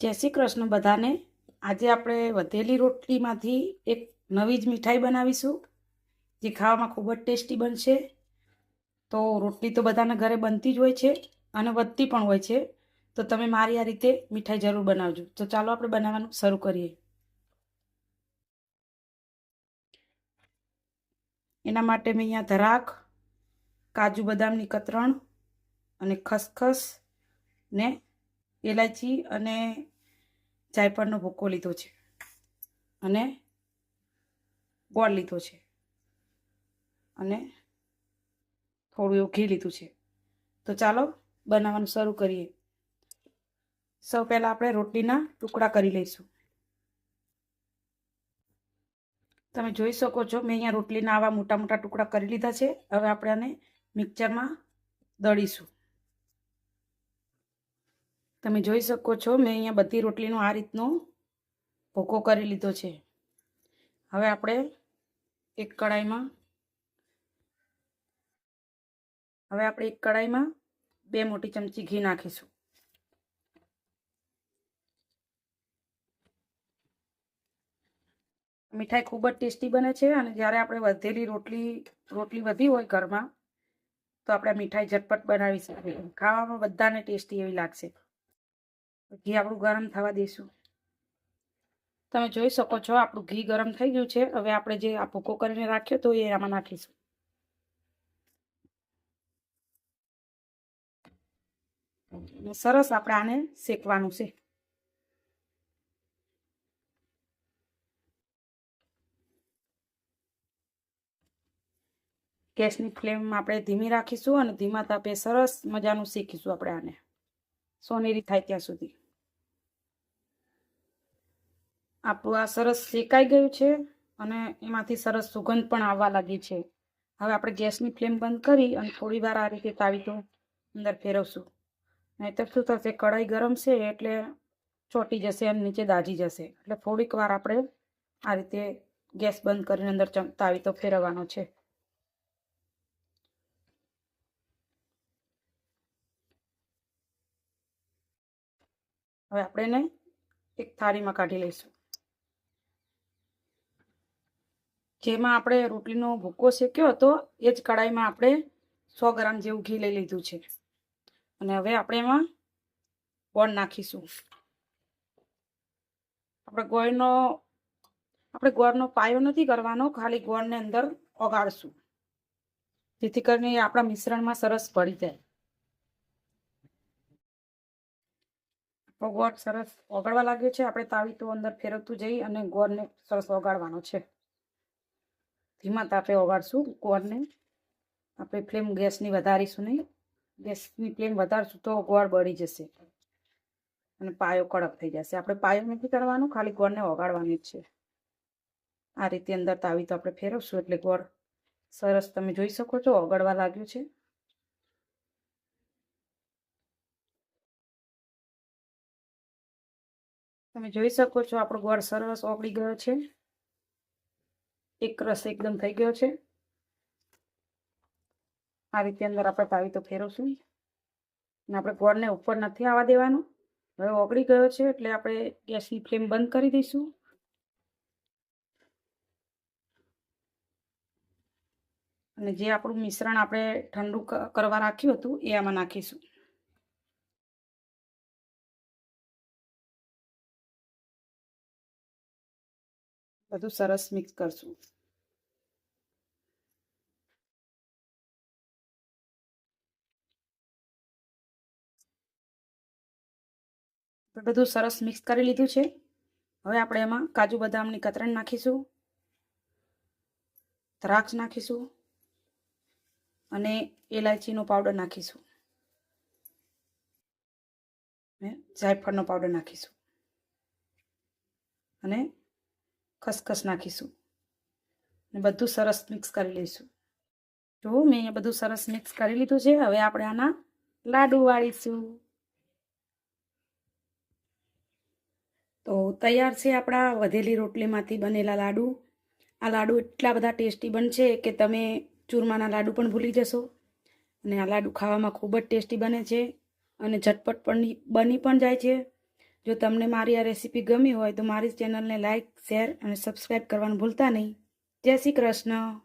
જય શ્રી કૃષ્ણ બધાને. આજે આપણે વધેલી રોટલીમાંથી એક નવી જ મીઠાઈ બનાવીશું, જે ખાવામાં ખૂબ જ ટેસ્ટી બનશે. તો રોટલી તો બધાના ઘરે બનતી જ હોય છે અને વધતી પણ હોય છે. તો તમે મારી આ રીતે મીઠાઈ જરૂર બનાવજો. તો ચાલો આપણે બનાવવાનું શરૂ કરીએ. એના માટે મેં અહીંયા ધરાક, કાજુ બદામની કતરણ અને ખસખસ ને એલાયચી અને જાયફળનો ભૂકો લીધો છે. અને ગોળ લીધો છે. અને થોડું એવું ઘી લીધું છે. તો ચાલો બનાવવાનું શરૂ કરીએ. સૌ પહેલાં આપણે રોટલીના ટુકડા કરી લઈશું. તમે જોઈ શકો છો, મેં અહીંયા રોટલીના આવા મોટા મોટા ટુકડા કરી લીધા છે. હવે આપણે આને મિક્સરમાં દળીશું. તમે જોઈ શકો છો, મેં અહીંયા બધી રોટલીનો આ રીતનો ભોકો કરી લીધો છે. હવે આપણે એક કડાઈમાં હવે આપણે એક કડાઈમાં બે મોટી ચમચી ઘી નાખીશું. મીઠાઈ ખૂબ જ ટેસ્ટી બને છે અને જ્યારે આપણે વધેલી રોટલી રોટલી વધી હોય ઘરમાં, તો આપણે મીઠાઈ ઝટપટ બનાવી શકીએ. ખાવામાં બધાને ટેસ્ટી એવી લાગશે. ઘી આપણું ગરમ થવા દઈશું તમે જોઈ શકો છો, આપણું ઘી ગરમ થઈ ગયું છે. હવે આપણે જે આ ભૂકો કરીને રાખ્યો તો એ આમાં નાખીશું. સરસ આપણે આને શેકવાનું છે. ગેસની ફ્લેમ આપણે ધીમી રાખીશું અને ધીમા તાપે સરસ મજાનું શેકીશું આપણે આને. સોનેરી થાય ત્યાં સુધી. આપણું આ સરસ શેકાઈ ગયું છે અને એમાંથી સરસ સુગંધ પણ આવવા લાગી છે. હવે આપણે ગેસની ફ્લેમ બંધ કરી અને થોડી વાર આ રીતે તાવી તો અંદર ફેરવશું. નહીતર શું થશે? કઢાઈ ગરમ છે એટલે ચોટી જશે અને નીચે દાજી જશે. એટલે થોડીક વાર આપણે આ રીતે ગેસ બંધ કરીને અંદર તાવી તો ફેરવવાનો છે. હવે આપણે એને એક થાળીમાં કાઢી લઈશું. જેમાં આપણે રોટલીનો ભૂકો શેક્યો હતો, એ જ કડાઈમાં આપણે સો ગ્રામ જેવું ઘી લઈ લીધું છે. અને હવે આપણે એમાં ગોળ નાખીશું. આપણે ગોળનો આપણે ગોળનો પાયો નથી કરવાનો, ખાલી ગોળને અંદર ઓગાળશું. જેથી કરીને આપણા મિશ્રણમાં સરસ પડી જાય. ગોળ સરસ ઓગાળવા લાગ્યો છે. આપણે તાવી તો અંદર ફેરવતું જઈ અને ગોળને સરસ ઓગાળવાનો છે. ધીમા તાપે ઓગાળશું ગોળને. આપણે ફ્લેમ ગેસની વધારીશું નહીં. ગેસની ફ્લેમ વધારશું તો ગોળ બળી જશે. અને પાયો કડક થઈ જશે. આપણે પાયો નથી કરવાનો, ખાલી ગોળને ઓગાળવાની જ છે. આ રીતે અંદર તાવી તો આપણે ફેરવશું, એટલે ગોળ સરસ તમે જોઈ શકો છો, ઓગળવા લાગ્યું છે. તમે જોઈ શકો છો, આપણો ગોળ સરસ ઓગળી ગયો છે. એક રસ એકદમ થઈ ગયો છે. આ રીતે અંદર આપણે તાવી તો ફેરવશું અને આપણે ગોળને ઉપર નથી આવવા દેવાનું. હવે ઓગળી ગયો છે એટલે આપણે ગેસની ફ્લેમ બંધ કરી દઈશું. અને જે આપણું મિશ્રણ આપણે ઠંડુ કરવા રાખ્યું હતું એ આમાં નાખીશું. બધું સરસ મિક્સ કરશું. બધું સરસ મિક્સ કરી લીધું છે. હવે આપણે એમાં કાજુ બદામની કતરણ નાખીશું. દ્રાક્ષ નાખીશું. અને એલાયચીનો પાવડર નાખીશું. જાયફળનો પાવડર નાખીશું. અને ખસખસ નાખીશું. ને બધું સરસ મિક્સ કરી લઈશું. જો, મેં અહીંયા બધું સરસ મિક્સ કરી લીધું છે. હવે આપણે આના લાડુ વાળીશું. તો તૈયાર છે આપણા વધેલી રોટલીમાંથી બનેલા લાડુ. આ લાડુ એટલા બધા ટેસ્ટી બનશે કે તમે ચૂરમાના લાડુ પણ ભૂલી જશો. અને આ લાડુ ખાવામાં ખૂબ જ ટેસ્ટી બને છે અને ઝટપટ પણ બની પણ જાય છે. જો તમને મારી આ રેસીપી ગમી હોય તો મારી ચેનલને લાઇક શેર અને સબસ્ક્રાઈબ કરવાનું ભૂલતા નહીં. જય શ્રી કૃષ્ણ.